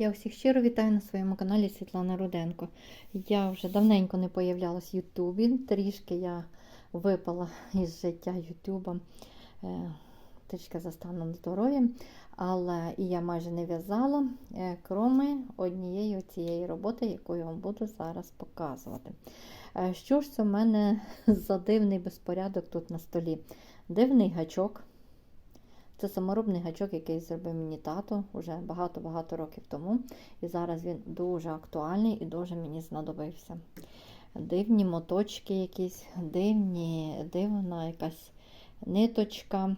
Я усіх щиро вітаю на своєму каналі Світлана Руденко. Я вже давненько не появлялась в Ютубі. Трішки я випала із життя Ютуба, е, трішки за станом здоров'я, але і я майже не в'язала, е, кроме однієї цієї роботи, яку я вам буду зараз показувати. Е, Що ж це в мене за дивний безпорядок тут на столі? Дивний гачок. Це саморобний гачок, який зробив мені тато вже багато-багато років тому. І зараз він дуже актуальний і дуже мені знадобився. Дивні моточки якісь, дивні, дивна якась ниточка.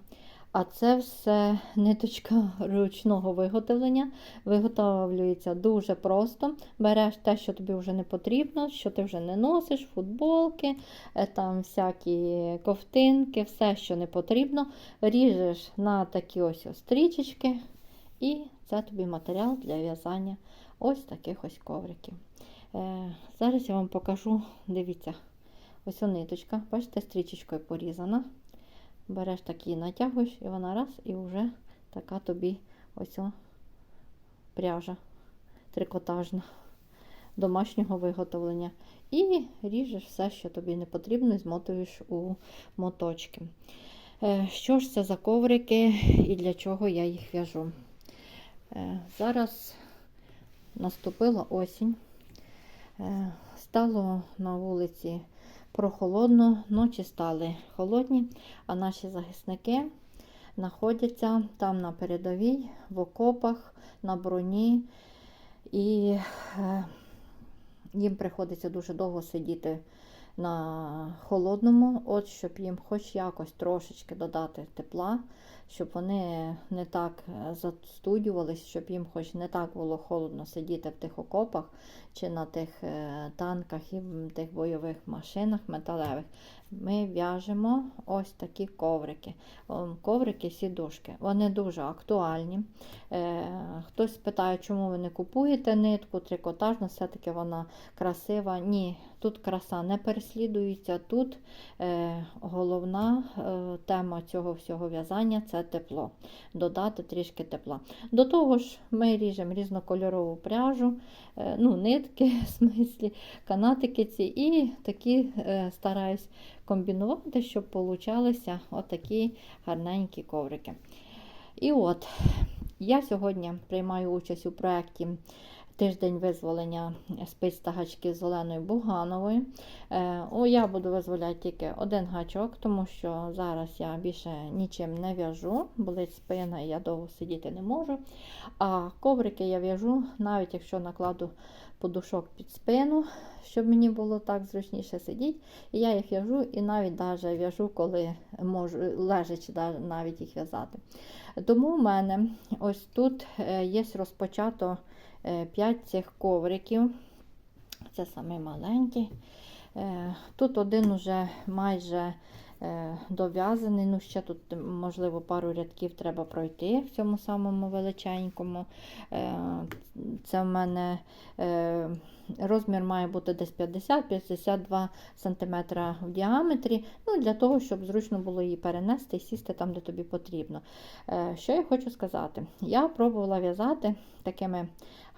А це все ниточка ручного виготовлення. Виготовлюється дуже просто. Береш те, що тобі вже не потрібно, що ти вже не носиш, футболки, е, там всякі ковтинки, все, що не потрібно. Ріжеш на такі ось стрічечки, і це тобі матеріал для в'язання ось таких ось ковриків. Е, Зараз я вам покажу, дивіться, ось ниточка, бачите, стрічечкою порізана. Береш такі, натягуєш, і вона раз, і вже така тобі ось пряжа трикотажна домашнього виготовлення. І ріжеш все, що тобі не потрібно, і змотуєш у моточки. Е, Що ж це за коврики і для чого я їх в'яжу? Е, Зараз наступила осінь. Е, Стало на вулиці прохолодно, ночі стали холодні, а наші захисники знаходяться там на передовій, в окопах, на броні, і е, їм приходиться дуже довго сидіти на холодному, от щоб їм хоч якось трошечки додати тепла, щоб вони не так е, застудювались, щоб їм хоч не так було холодно сидіти в тих окопах чи на тих е, танках і в тих бойових машинах металевих. Ми в'яжемо ось такі коврики. Коврики сідушки. Вони дуже актуальні. Е, Хтось питає, чому ви не купуєте нитку, трикотажну, все-таки вона красива. Ні, тут краса не переслідується. Тут е, головна тема цього всього в'язання це тепло. Додати трішки тепла. До того ж, ми ріжемо різнокольорову пряжу, ну, нитки, в смислі, канатики ці, і такі е, стараюсь комбінувати, щоб получалися отакі гарненькі коврики. І от, я сьогодні приймаю участь у проєкті Тиждень визволення спиць та гачків з Оленою Бугановою. Е, о, Я буду визволяти тільки один гачок, тому що зараз я більше нічим не в'яжу, болить спина і я довго сидіти не можу. А коврики я в'яжу, навіть якщо накладу подушок під спину, щоб мені було так зручніше сидіти. І я їх в'яжу і навіть даже в'яжу, коли можу, лежачи навіть їх в'язати. Тому в мене ось тут е, є розпочато 5 цих ковриків. Це саме маленький. Е, тут один уже майже е, дов'язаний. Ну, ще тут, можливо, пару рядків треба пройти в цьому самому величенькому. Е, це в мене розмір має бути десь 50-52 см в діаметрі, ну, для того, щоб зручно було її перенести і сісти там, де тобі потрібно. Що я хочу сказати? Я пробувала в'язати такими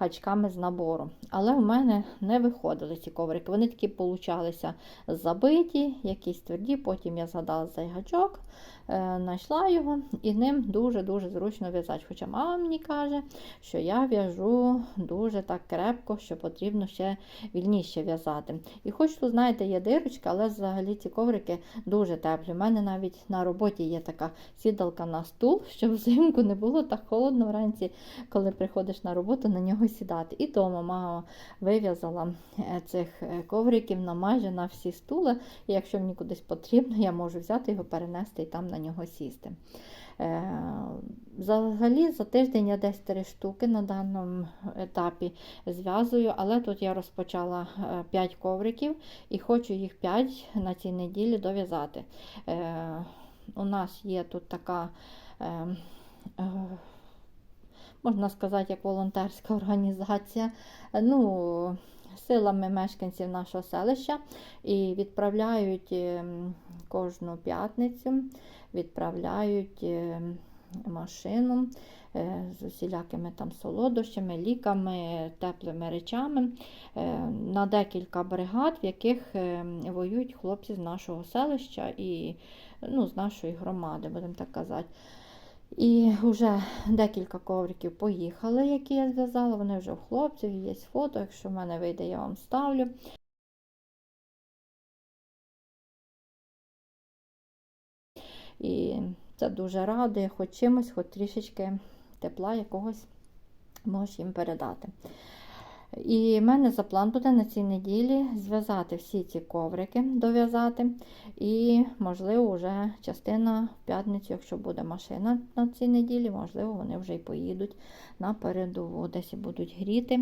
гачками з набору. Але в мене не виходили ці коврики. Вони такі получалися забиті, якісь тверді. Потім я згадала цей гачок, е, знайшла його і ним дуже-дуже зручно в'язати. Хоча мама мені каже, що я в'яжу дуже так крепко, що потрібно ще вільніше в'язати. І хоч тут, знаєте, є дирочка, але взагалі ці коврики дуже теплі. У мене навіть на роботі є така сідалка на стул, щоб взимку не було так холодно вранці, коли приходиш на роботу, на нього сідати. І дома мама вив'язала е, цих е, ковриків на майже на всі стули. І якщо мені кудись потрібно, я можу взяти його, перенести і там на нього сісти. Е, взагалі, за тиждень я десь три штуки на даному етапі зв'язую, але тут я розпочала 5 ковриків і хочу їх 5 на цій неділі дов'язати. У нас є тут така можна сказати, як волонтерська організація. Ну, Силами мешканців нашого селища і відправляють ем, кожну п'ятницю, відправляють ем, машину е, з усілякими там солодощами, ліками, теплими речами е, на декілька бригад, в яких е, воюють хлопці з нашого селища і ну, з нашої громади, будемо так казати. І вже декілька ковриків поїхали, які я зв'язала. Вони вже в хлопців, є фото. Якщо в мене вийде, я вам ставлю. І це дуже радує, хоч чимось, хоч трішечки тепла якогось можеш їм передати. І в мене за план буде на цій неділі зв'язати всі ці коврики, дов'язати. І, можливо, вже частина в п'ятницю, якщо буде машина на цій неділі, можливо, вони вже й поїдуть на передову, десь і будуть гріти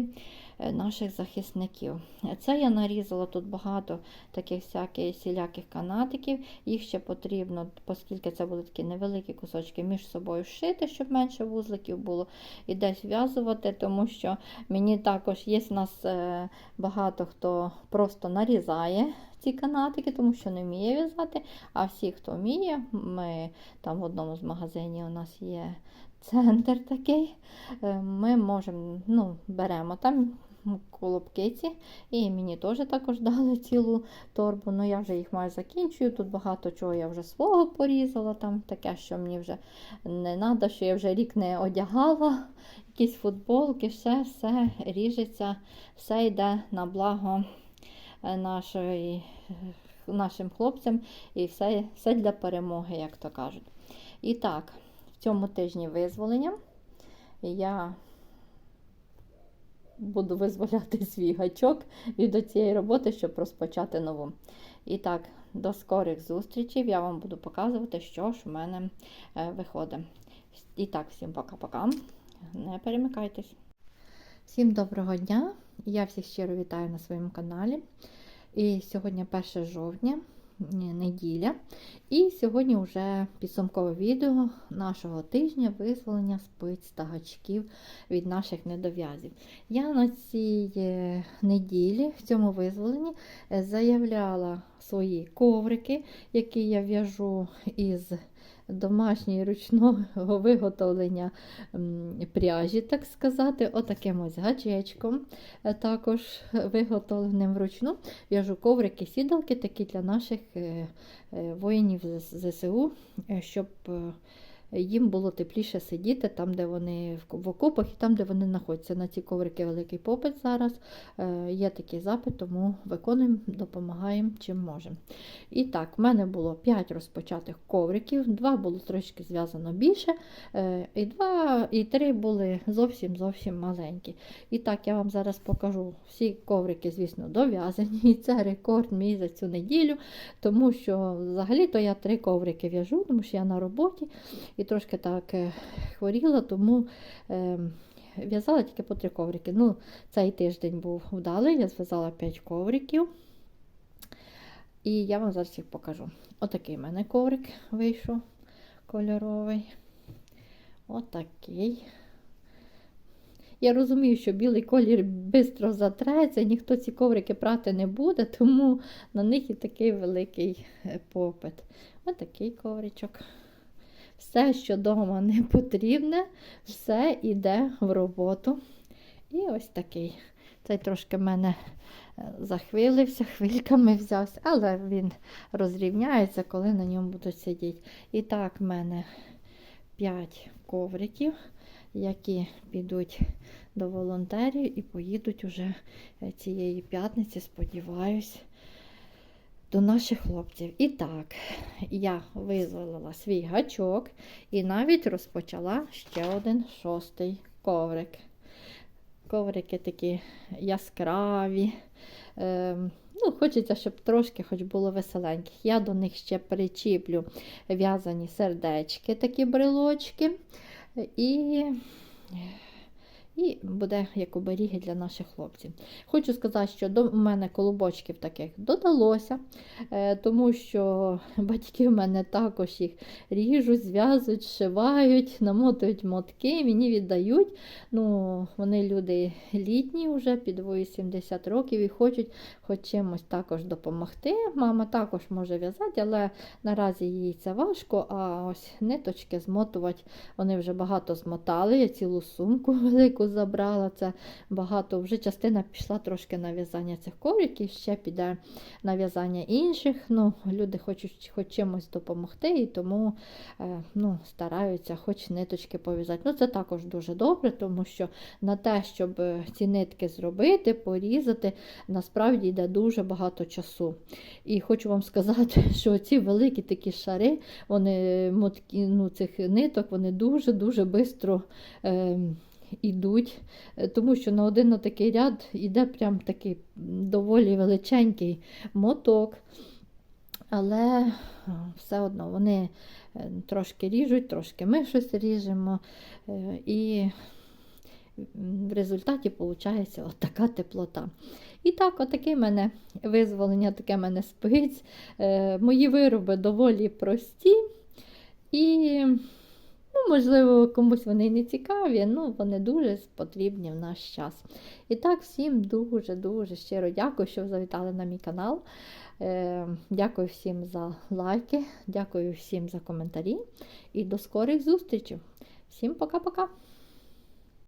е, наших захисників. Це я нарізала тут багато таких всяких сіляких канатиків. Їх ще потрібно, оскільки це будуть такі невеликі кусочки, між собою шити, щоб менше вузликів було, і десь в'язувати, тому що мені також є в нас е, багато хто просто нарізає ці канатики, тому що не вміє в'язати. А всі, хто вміє, ми там в одному з магазинів у нас є центр такий. е, Ми можемо, ну, беремо там колобки ці, і мені теж також дали цілу торбу. Ну я вже їх майже закінчую. Тут багато чого я вже свого порізала, там таке, що мені вже не треба, що я вже рік не одягала. Якісь футболки, все, все ріжеться, все йде на благо е, нашої, е, нашим хлопцям і все, все для перемоги, як то кажуть. І так, в цьому тижні визволення я буду визволяти свій гачок від цієї роботи, щоб розпочати нову. І так, до скорих зустрічей. Я вам буду показувати, що ж в мене е, виходить. І так, всім пока-пока. Не перемикайтесь. Всім доброго дня! Я всіх щиро вітаю на своєму каналі. І сьогодні 1 жовтня, неділя. І сьогодні вже підсумкове відео нашого тижня визволення спиць та гачків від наших недов'язів. Я на цій е, неділі в цьому визволенні е, заявляла свої коврики, які я в'яжу із домашньої ручного виготовлення пряжі, так сказати, отаким ось гачечком, е, також виготовленим вручну. В'яжу коврики, сідалки такі для наших е, е, воїнів ЗСУ, щоб їм було тепліше сидіти там, де вони в- окопах і там, де вони знаходяться. На ці коврики великий попит зараз. Е, Є такий запит, тому виконуємо, допомагаємо чим можемо. І так, в мене було 5 розпочатих ковриків, 2 було трошки зв'язано більше, е, і 2, і 3 були зовсім зовсім маленькі. І так, я вам зараз покажу всі коврики, звісно, дов'язані. І це рекорд мій за цю неділю, тому що взагалі-то я 3 коврики в'яжу, тому що я на роботі і трошки так е, хворіла, тому. Е, В'язала тільки по три коврики. Ну, цей тиждень був вдалий, я зв'язала 5 ковриків. І я вам зараз їх покажу. Отакий в мене коврик вийшов кольоровий. Отакий. Я розумію, що білий колір швидко затреться, ніхто ці коврики прати не буде, тому на них і такий великий е, попит. Отакий ковричок. Все, що вдома не потрібне, все йде в роботу. І ось такий. Цей трошки мене е, захвилився, хвильками взявся, але він розрівняється, коли на ньому будуть сидіти. І так, в мене 5 ковриків, які підуть до волонтерів і поїдуть уже е, цієї п'ятниці, сподіваюсь, до наших хлопців. І так, я визволила свій гачок і навіть розпочала ще один шостий коврик. Коврики такі яскраві. Ем, ну, Хочеться, щоб трошки хоч було веселеньких. Я до них ще причіплю в'язані сердечки, такі брелочки. І, буде як оберіги для наших хлопців. Хочу сказати, що до мене колобочків таких додалося, е, тому що батьки в мене також їх ріжуть, зв'язують, зшивають, намотують мотки, мені віддають. Ну, Вони люди літні вже під 80 років і хочуть хоч чимось також допомогти. Мама також може в'язати, але наразі їй це важко, а ось ниточки змотувати. Вони вже багато змотали. Я цілу сумку велику забрала. Це багато. Вже частина пішла трошки на в'язання цих ковриків, ще піде на в'язання інших. Ну, Люди хочуть хоч чимось допомогти, і тому е, ну, стараються хоч ниточки пов'язати. Ну, Це також дуже добре, тому що на те, щоб е, ці нитки зробити, порізати, насправді йде дуже багато часу. І хочу вам сказати, що ці великі такі шари, вони мотки, ну, цих ниток, вони дуже-дуже швидко е, йдуть, Е, тому що на один такий ряд йде прям такий доволі величенький моток. Але все одно вони е, трошки ріжуть, трошки ми щось ріжемо. е, І в результаті виходить от така теплота. І так, отаке мене визволення, таке мене спиць. Мої вироби доволі прості. І, ну, можливо, комусь вони не цікаві, ну вони дуже потрібні в наш час. І так, всім дуже-дуже щиро дякую, що завітали на мій канал. Е, Дякую всім за лайки, дякую всім за коментарі і до скорих зустрічей. Всім пока-пока!